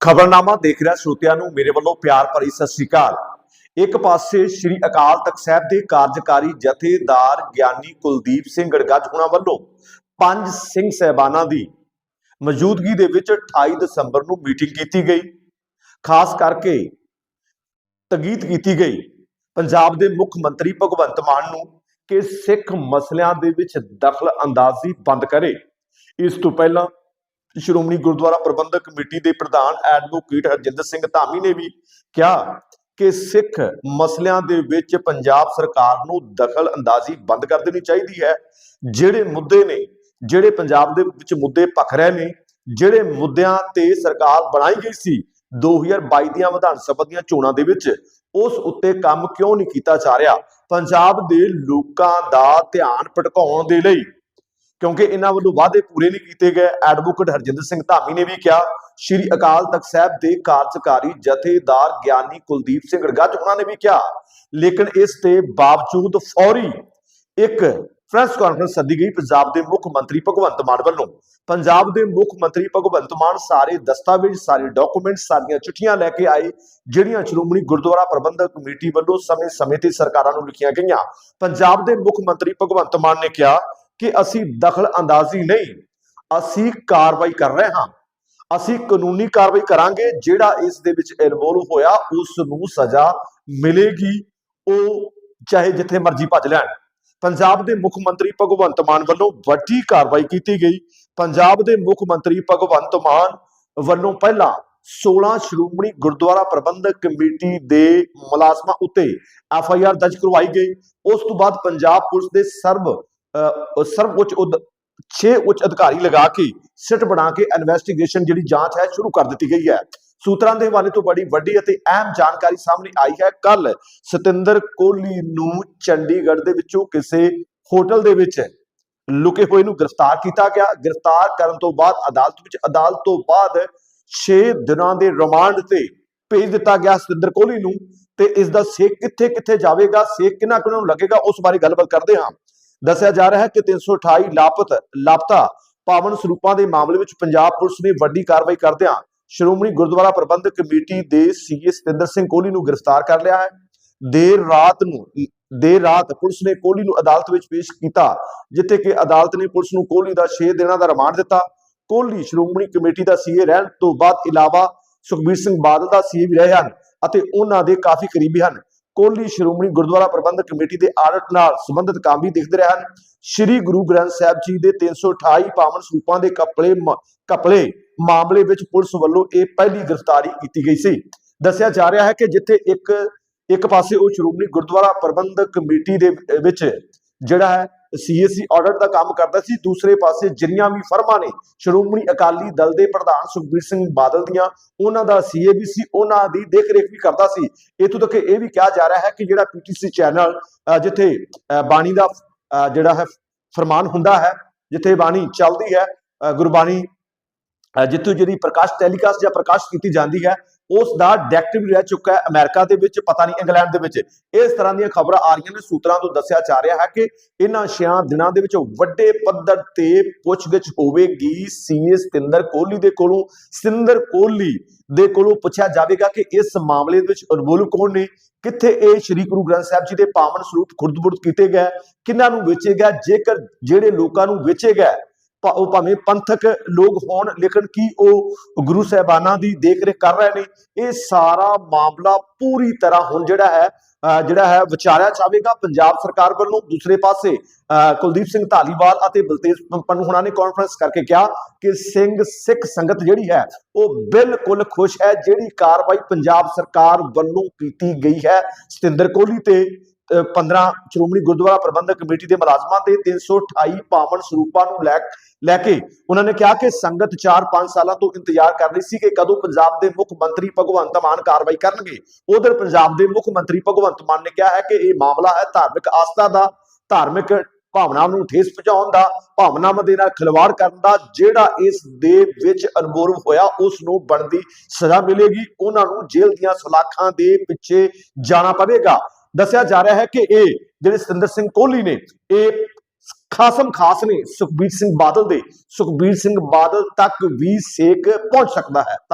ਖਬਰਨਾਮਾ ਦੇਖ ਰਿਹਾ ਸਰੋਤਿਆਂ ਨੂੰ ਮੇਰੇ ਵੱਲੋਂ ਪਿਆਰ ਭਰੀ ਸਤਿ ਸ੍ਰੀ ਅਕਾਲ। ਇੱਕ ਪਾਸੇ ਸ੍ਰੀ ਅਕਾਲ ਤਖਤ ਸਾਹਿਬ ਦੇ ਕਾਰਜਕਾਰੀ ਜਥੇਦਾਰ ਗਿਆਨੀ ਕੁਲਦੀਪ ਸਿੰਘ ਗੜਗੱਜ ਹੁਣਾਂ ਵੱਲੋਂ ਪੰਜ ਸਿੰਘ ਸਹਿਬਾਨਾਂ ਦੀ ਮੌਜੂਦਗੀ ਦੇ ਵਿੱਚ 28 ਦਸੰਬਰ ਨੂੰ ਮੀਟਿੰਗ ਕੀਤੀ ਗਈ। ਖਾਸ ਕਰਕੇ ਤਗੀਤ ਕੀਤੀ ਗਈ। ਪੰਜਾਬ ਦੇ ਮੁੱਖ ਮੰਤਰੀ ਭਗਵੰਤ ਮਾਨ ਨੂੰ ਕਿ ਸਿੱਖ ਮਸਲਿਆਂ ਦੇ ਵਿੱਚ ਦਖਲ ਅੰਦਾਜ਼ੀ ਬੰਦ ਕਰੇ। ਇਸ ਤੋਂ ਪਹਿਲਾਂ ਸ਼੍ਰੋਮਣੀ ਗੁਰਦੁਆਰਾ ਪ੍ਰਬੰਧਕ ਕਮੇਟੀ ਦੇ ਪ੍ਰਧਾਨ ਐਡਵੋਕੇਟ ਹਰਜਿੰਦਰ ਸਿੰਘ ਧਾਮੀ ਨੇ ਵੀ ਕਿਹਾ ਕਿ ਸਿੱਖ ਮਸਲਿਆਂ ਦੇ ਵਿੱਚ ਪੰਜਾਬ ਸਰਕਾਰ ਨੂੰ ਦਖਲ ਅੰਦਾਜ਼ੀ ਬੰਦ ਕਰ ਦੇਣੀ ਚਾਹੀਦੀ ਹੈ। ਜਿਹੜੇ ਮੁੱਦੇ ਨੇ, ਜਿਹੜੇ ਪੰਜਾਬ ਦੇ ਵਿੱਚ ਮੁੱਦੇ ਭਖ ਰਹੇ ਨੇ, ਜਿਹੜੇ ਮੁੱਦਿਆਂ ਤੇ ਸਰਕਾਰ ਬਣਾਈ ਗਈ ਸੀ 2022 ਦੀਆਂ ਵਿਧਾਨ ਸਭਾ ਦੀਆਂ ਚੋਣਾਂ ਦੇ ਵਿੱਚ, ਉਸ ਉੱਤੇ ਕੰਮ ਕਿਉਂ ਨਹੀਂ ਕੀਤਾ ਜਾ ਰਿਹਾ? ਪੰਜਾਬ ਦੇ ਲੋਕਾਂ ਦਾ ਧਿਆਨ ਭਟਕਾਉਣ ਦੇ ਲਈ ਕਿਉਂਕਿ ਇਹਨਾਂ ਵੱਲੋਂ ਵਾਅਦੇ ਪੂਰੇ ਨਹੀਂ ਕੀਤੇ ਗਏ। ਐਡਵੋਕੇਟ ਹਰਜਿੰਦਰ ਸਿੰਘ ਧਾਮੀ ਨੇ ਵੀ ਕਿਹਾ, ਸ਼੍ਰੀ ਅਕਾਲ ਤਖਤ ਸਾਹਿਬ ਦੇ ਕਾਰਜਕਾਰੀ ਜਥੇਦਾਰ ਗਿਆਨੀ ਕੁਲਦੀਪ ਸਿੰਘ ਗੜਗੱਜ ਉਹਨਾਂ ਨੇ ਵੀ ਕਿਹਾ, ਲੇਕਿਨ ਇਸ ਦੇ ਬਾਵਜੂਦ ਫੌਰੀ ਇੱਕ ਪ੍ਰੈਸ ਕਾਨਫਰੰਸ ਸੱਦੀ ਗਈ ਪੰਜਾਬ ਦੇ ਮੁੱਖ ਮੰਤਰੀ ਭਗਵੰਤ ਮਾਨ ਵੱਲੋਂ। ਪੰਜਾਬ ਦੇ ਮੁੱਖ ਮੰਤਰੀ ਭਗਵੰਤ ਮਾਨ ਸਾਰੇ ਦਸਤਾਵੇਜ਼, ਸਾਰੇ ਡਾਕੂਮੈਂਟ ਸਾਰੀਆਂ ਚਿੱਠੀਆਂ ਲੈ ਕੇ ਆਏ, ਜਿਹੜੀਆਂ ਸ਼੍ਰੋਮਣੀ ਗੁਰਦੁਆਰਾ ਪ੍ਰਬੰਧਕ ਕਮੇਟੀ ਵੱਲੋਂ ਸਮੇਂ-ਸਮੇਂ ਤੇ ਸਰਕਾਰਾਂ ਨੂੰ ਲਿਖੀਆਂ ਗਈਆਂ। ਪੰਜਾਬ ਦੇ ਮੁੱਖ ਮੰਤਰੀ ਭਗਵੰਤ ਮਾਨ ਨੇ ਕਿਹਾ ਕਿ ਅਸੀਂ ਦਖਲ ਅੰਦਾਜ਼ੀ ਨਹੀਂ, ਅਸੀਂ ਕਾਰਵਾਈ ਕਰ ਰਹੇ ਹਾਂ। ਅਸੀਂ ਕਾਨੂੰਨੀ ਕਾਰਵਾਈ ਕਰਾਂਗੇ, ਜਿਹੜਾ ਇਸ ਦੇ ਵਿੱਚ ਇਨਵੋਲਵ ਹੋਇਆ ਉਸ ਨੂੰ ਸਜ਼ਾ ਮਿਲੇਗੀ, ਉਹ ਚਾਹੇ ਜਿੱਥੇ ਮਰਜ਼ੀ ਭੱਜ ਲੈਣ। ਪੰਜਾਬ ਦੇ ਮੁੱਖ ਮੰਤਰੀ ਭਗਵੰਤ ਮਾਨ ਵੱਲੋਂ ਵੱਡੀ ਕਾਰਵਾਈ ਕੀਤੀ ਗਈ। ਪੰਜਾਬ ਦੇ ਮੁੱਖ ਮੰਤਰੀ ਭਗਵੰਤ ਮਾਨ ਵੱਲੋਂ ਪਹਿਲਾਂ 16 ਸ਼੍ਰੋਮਣੀ ਗੁਰਦੁਆਰਾ ਪ੍ਰਬੰਧਕ ਕਮੇਟੀ ਦੇ ਮੁਲਾਜ਼ਮਾਂ ਉੱਤੇ ਐਫ ਆਈ ਆਰ ਦਰਜ ਕਰਵਾਈ ਗਈ। ਉਸ ਤੋਂ ਬਾਅਦ ਪੰਜਾਬ ਪੁਲਿਸ ਦੇ ਸਰਬ ਅਹ, ਸਰਬ ਉੱਚ ਛੇ ਉੱਚ ਅਧਿਕਾਰੀ ਲਗਾ ਕੇ ਸਿਟ ਬਣਾ ਕੇ ਇਨਵੈਸਟੀਗੇਸ਼ਨ ਜਿਹੜੀ ਜਾਂਚ ਹੈ ਸ਼ੁਰੂ ਕਰ ਦਿੱਤੀ ਗਈ ਹੈ। ਸੂਤਰਾਂ ਦੇ ਹਵਾਲੇ ਤੋਂ ਬੜੀ ਵੱਡੀ ਅਤੇ ਅਹਿਮ ਜਾਣਕਾਰੀ ਸਾਹਮਣੇ ਆਈ ਹੈ। ਕੱਲ ਸਤਿੰਦਰ ਕੋਹਲੀ ਨੂੰ ਚੰਡੀਗੜ੍ਹ ਦੇ ਵਿੱਚੋਂ ਕਿਸੇ ਹੋਟਲ ਦੇ ਵਿੱਚ ਲੁਕੇ ਹੋਏ ਨੂੰ ਗ੍ਰਿਫਤਾਰ ਕੀਤਾ ਗਿਆ। ਗ੍ਰਿਫਤਾਰ ਕਰਨ ਤੋਂ ਬਾਅਦ ਅਦਾਲਤ ਵਿੱਚ ਅਦਾਲਤ ਤੋਂ ਬਾਅਦ 6 ਦਿਨਾਂ ਦੇ ਰਿਮਾਂਡ ਤੇ ਭੇਜ ਦਿੱਤਾ ਗਿਆ ਸਤਿੰਦਰ ਕੋਹਲੀ ਨੂੰ। ਤੇ ਇਸ ਦਾ ਸੇਕ ਕਿੱਥੇ ਕਿੱਥੇ ਜਾਵੇਗਾ ਸੇਕ ਕਿਹਨਾਂ ਕਿਹਨਾਂ ਨੂੰ ਲੱਗੇਗਾ ਉਸ ਬਾਰੇ ਗੱਲਬਾਤ ਕਰਦੇ ਹਾਂ। ਦੱਸਿਆ ਜਾ ਰਿਹਾ ਹੈ ਕਿ 328 ਲਾਪਤ ਲਾਪਤਾ ਪਾਵਨ ਸਰੂਪਾਂ ਦੇ ਮਾਮਲੇ ਵਿੱਚ ਪੰਜਾਬ ਪੁਲਿਸ ਨੇ ਵੱਡੀ ਕਾਰਵਾਈ ਕਰਦਿਆਂ ਸ਼੍ਰੋਮਣੀ ਗੁਰਦੁਆਰਾ ਪ੍ਰਬੰਧਕ ਕਮੇਟੀ ਦੇ ਸੀਏ ਸਤਿੰਦਰ ਸਿੰਘ ਕੋਹਲੀ ਨੂੰ ਗ੍ਰਿਫਤਾਰ ਕਰ ਲਿਆ ਹੈ। ਦੇਰ ਰਾਤ ਨੂੰ ਦੇਰ ਰਾਤ ਪੁਲਿਸ ਨੇ ਕੋਹਲੀ ਨੂੰ ਅਦਾਲਤ ਵਿੱਚ ਪੇਸ਼ ਕੀਤਾ, ਜਿੱਥੇ ਕਿ ਅਦਾਲਤ ਨੇ ਪੁਲਿਸ ਨੂੰ ਕੋਹਲੀ ਦਾ 6 ਦਿਨਾਂ ਦਾ ਰਿਮਾਂਡ ਦਿੱਤਾ। ਕੋਹਲੀ ਸ਼੍ਰੋਮਣੀ ਕਮੇਟੀ ਦਾ ਸੀਏ ਰਹਿਣ ਤੋਂ ਬਾਅਦ ਇਲਾਵਾ ਸੁਖਬੀਰ ਸਿੰਘ ਬਾਦਲ ਦਾ ਸੀਏ ਵੀ ਰਹੇ ਹਨ ਅਤੇ ਉਹਨਾਂ ਦੇ ਕਾਫੀ ਕਰੀਬੀ ਹਨ। ਕੋਹਲੀ ਸ਼੍ਰੋਮਣੀ ਗੁਰਦੁਆਰਾ ਪ੍ਰਬੰਧਕ ਕਮੇਟੀ ਦੇ ਆਡਟ ਨਾਲ ਸੰਬੰਧਿਤ ਕੰਮ ਵੀ ਦੇਖਦੇ ਰਹੇ ਹਨ। ਸ੍ਰੀ ਗੁਰੂ ਗ੍ਰੰਥ ਸਾਹਿਬ ਜੀ ਦੇ 328 ਪਾਵਨ ਸਰੂਪਾਂ ਦੇ ਕਪੜੇ ਮ- ਮਾਮਲੇ ਵਿੱਚ ਪੁਲਿਸ ਵੱਲੋਂ ਇਹ ਪਹਿਲੀ ਗ੍ਰਿਫਤਾਰੀ ਕੀਤੀ ਗਈ ਸੀ। ਦੱਸਿਆ ਜਾ ਰਿਹਾ ਹੈ ਕਿ ਜਿੱਥੇ ਇੱਕ ਇੱਕ ਪਾਸੇ ਉਹ ਸ਼੍ਰੋਮਣੀ ਗੁਰਦੁਆਰਾ ਪ੍ਰਬੰਧਕ ਕਮੇਟੀ ਦੇ ਵਿੱਚ ਜਿਹੜਾ ਹੈ ਸੀਐਸਸੀ ਆਡਿਟ ਦਾ ਕੰਮ ਕਰਦਾ ਸੀ। ਦੂਸਰੇ ਪਾਸੇ ਜਿੰਨੀਆਂ ਵੀ ਫਰਮਾਂ ਨੇ, ਸ਼੍ਰੋਮਣੀ ਅਕਾਲੀ ਦਲ ਦੇ ਪ੍ਰਧਾਨ ਸੁਖਬੀਰ ਸਿੰਘ ਬਾਦਲ ਦੀਆਂ, ਉਹਨਾਂ ਦਾ ਸੀਏ ਵੀ ਸੀ, ਉਹਨਾਂ ਦੀ ਦੇਖਰੇਖ ਵੀ ਕਰਦਾ ਸੀ। ਇਥੋਂ ਤੱਕ ਇਹ ਵੀ ਕਿਹਾ ਜਾ ਰਿਹਾ ਹੈ ਕਿ ਜਿਹੜਾ ਪੀਟੀਸੀ ਚੈਨਲ ਜਿੱਥੇ ਬਾਣੀ ਦਾ ਜਿਹੜਾ ਹੈ, ਫਰਮਾਨ ਹੁੰਦਾ ਹੈ, ਜਿੱਥੇ ਬਾਣੀ ਚੱਲਦੀ ਹੈ ਗੁਰਬਾਣੀ ਜਿੱਥੋਂ ਜਿਹੜੀ ਪ੍ਰਕਾਸ਼, ਟੈਲੀਕਾਸਟ ਜਾਂ ਪ੍ਰਕਾਸ਼ ਕੀਤੀ ਜਾਂਦੀ ਹੈ ਉਸ ਦਾ ਡਾਇਰੈਕਟਿਵ ਰਹਿ ਚੁੱਕਾ ਹੈ ਅਮਰੀਕਾ ਦੇ ਵਿੱਚ, ਪਤਾ ਨਹੀਂ ਇੰਗਲੈਂਡ ਦੇ ਵਿੱਚ। ਇਸ ਤਰ੍ਹਾਂ ਦੀਆਂ ਖਬਰਾਂ ਆ ਰਹੀਆਂ ਨੇ, ਸੂਤਰਾਂ ਤੋਂ ਦੱਸਿਆ ਜਾ ਰਿਹਾ ਹੈ ਕਿ ਇਹਨਾਂ ਛਿਆਂ ਦਿਨਾਂ ਦੇ ਵਿੱਚ ਵੱਡੇ ਪੱਧਰ ਤੇ ਪੁੱਛਗਿੱਛ ਹੋਵੇਗੀ। ਸੀਏ ਸਤਿੰਦਰ ਕੋਹਲੀ ਦੇ ਕੋਲੋਂ, ਸਤਿੰਦਰ ਕੋਹਲੀ ਦੇ ਕੋਲੋਂ ਪੁੱਛਿਆ ਜਾਵੇਗਾ ਕਿ ਇਸ ਮਾਮਲੇ ਦੇ ਵਿੱਚ ਇਨਵੋਲਵ ਕੌਣ ਨੇ? ਕਿੱਥੇ ਇਹ ਸ੍ਰੀ ਗੁਰੂ ਗ੍ਰੰਥ ਸਾਹਿਬ ਜੀ ਦੇ ਪਾਵਨ ਸਰੂਪ ਖੁਰਦਬੁਰਦ ਕੀਤੇ ਗਏ? ਕਿਹਨਾਂ ਨੂੰ ਵੇਚੇ ਗਏ ਜੇਕਰ ਜਿਹੜੇ ਲੋਕਾਂ ਨੂੰ ਵੇਚੇ ਗਏ ਉਹ ਭਾਵੇਂ ਪੰਥਕ ਲੋਕ ਹੋਣ, ਲੇਕਿਨ ਕੀ ਉਹ ਗੁਰੂ ਸਾਹਿਬਾਨਾਂ ਦੀ ਦੇਖਰੇਖ ਕਰ ਰਹੇ ਨੇ? ਇਹ ਸਾਰਾ ਮਾਮਲਾ ਪੂਰੀ ਤਰ੍ਹਾਂ ਹੁਣ ਜਿਹੜਾ ਹੈ ਜਿਹੜਾ ਹੈ ਵਿਚਾਰਿਆ ਜਾਵੇਗਾ ਪੰਜਾਬ ਸਰਕਾਰ ਵੱਲੋਂ। ਦੂਸਰੇ ਪਾਸੇ ਅਹ ਕੁਲਦੀਪ ਸਿੰਘ ਧਾਲੀਵਾਲ ਅਤੇ ਬਲਤੇਜ ਪੰਨੂ ਹੁਣਾਂ ਨੇ ਕਾਨਫਰੰਸ ਕਰਕੇ ਕਿਹਾ ਕਿ ਸਿੰਘ ਸਿੱਖ ਸੰਗਤ ਜਿਹੜੀ ਹੈ, ਉਹ ਬਿਲਕੁਲ ਖੁਸ਼ ਹੈ। ਜਿਹੜੀ ਕਾਰਵਾਈ ਪੰਜਾਬ ਸਰਕਾਰ ਵੱਲੋਂ ਕੀਤੀ ਗਈ ਹੈ, ਸਤਿੰਦਰ ਕੋਹਲੀ ਤੇ 15 ਸ਼੍ਰੋਮਣੀ ਗੁਰਦੁਆਰਾ ਪ੍ਰਬੰਧਕ ਕਮੇਟੀ ਦੇ ਮੁਲਾਜ਼ਮਾਂ ਤੇ 328 ਪਾਵਨ ਸਰੂਪਾਂ ਨੂੰ ਲੈ ਲੈ ਕੇ ਉਹਨਾਂ ਨੇ ਕਿਹਾ ਕਿ ਸੰਗਤ 4-5 ਸਾਲਾਂ ਤੋਂ ਇੰਤਜ਼ਾਰ ਕਰ ਰਹੀ ਸੀ ਕਿ ਕਦੋਂ ਪੰਜਾਬ ਦੇ ਮੁੱਖ ਮੰਤਰੀ ਭਗਵੰਤ ਮਾਨ ਕਾਰਵਾਈ ਕਰਨਗੇ। ਉਧਰ ਪੰਜਾਬ ਦੇ ਮੁੱਖ ਮੰਤਰੀ ਭਗਵੰਤ ਮਾਨ ਨੇ ਕਿਹਾ ਹੈ ਕਿ ਇਹ ਮਾਮਲਾ ਹੈ ਧਾਰਮਿਕ ਆਸਥਾ ਦਾ, ਧਾਰਮਿਕ ਭਾਵਨਾਵਾਂ ਨੂੰ ਠੇਸ ਪਹੁੰਚਾਉਣ ਦਾ, ਭਾਵਨਾਵਾਂ ਦੇ ਨਾਲ ਖਿਲਵਾੜ ਕਰਨ ਦਾ, ਜਿਹੜਾ ਇਸ ਦੇ ਵਿੱਚ ਇਨਵੋਲਵ ਹੋਇਆ ਉਸ ਨੂੰ ਬਣਦੀ ਸਜ਼ਾ ਮਿਲੇਗੀ। ਉਹਨਾਂ ਨੂੰ ਜੇਲ੍ਹ ਦੀਆਂ ਸਲਾਖਾਂ ਦੇ ਪਿੱਛੇ ਜਾਣਾ ਪਵੇਗਾ। ਦੱਸਿਆ ਜਾ ਰਿਹਾ ਹੈ ਕਿ ਇਹ ਜਿਹੜੇ ਸਤਿੰਦਰ ਸਿੰਘ ਕੋਹਲੀ ਨੇ, ਇਹ ਖਾਸਮ ਖਾਸ ਨੇ, ਸੁਖਬੀਰ ਸਿੰਘ ਬਾਦਲ ਦੇ, ਸੁਖਬੀਰ ਸਿੰਘ ਬਾਦਲ ਤੱਕ ਵੀ ਸੇਕ ਪਹੁੰਚ ਸਕਦਾ ਹੈ। ਧੰਨਵਾਦ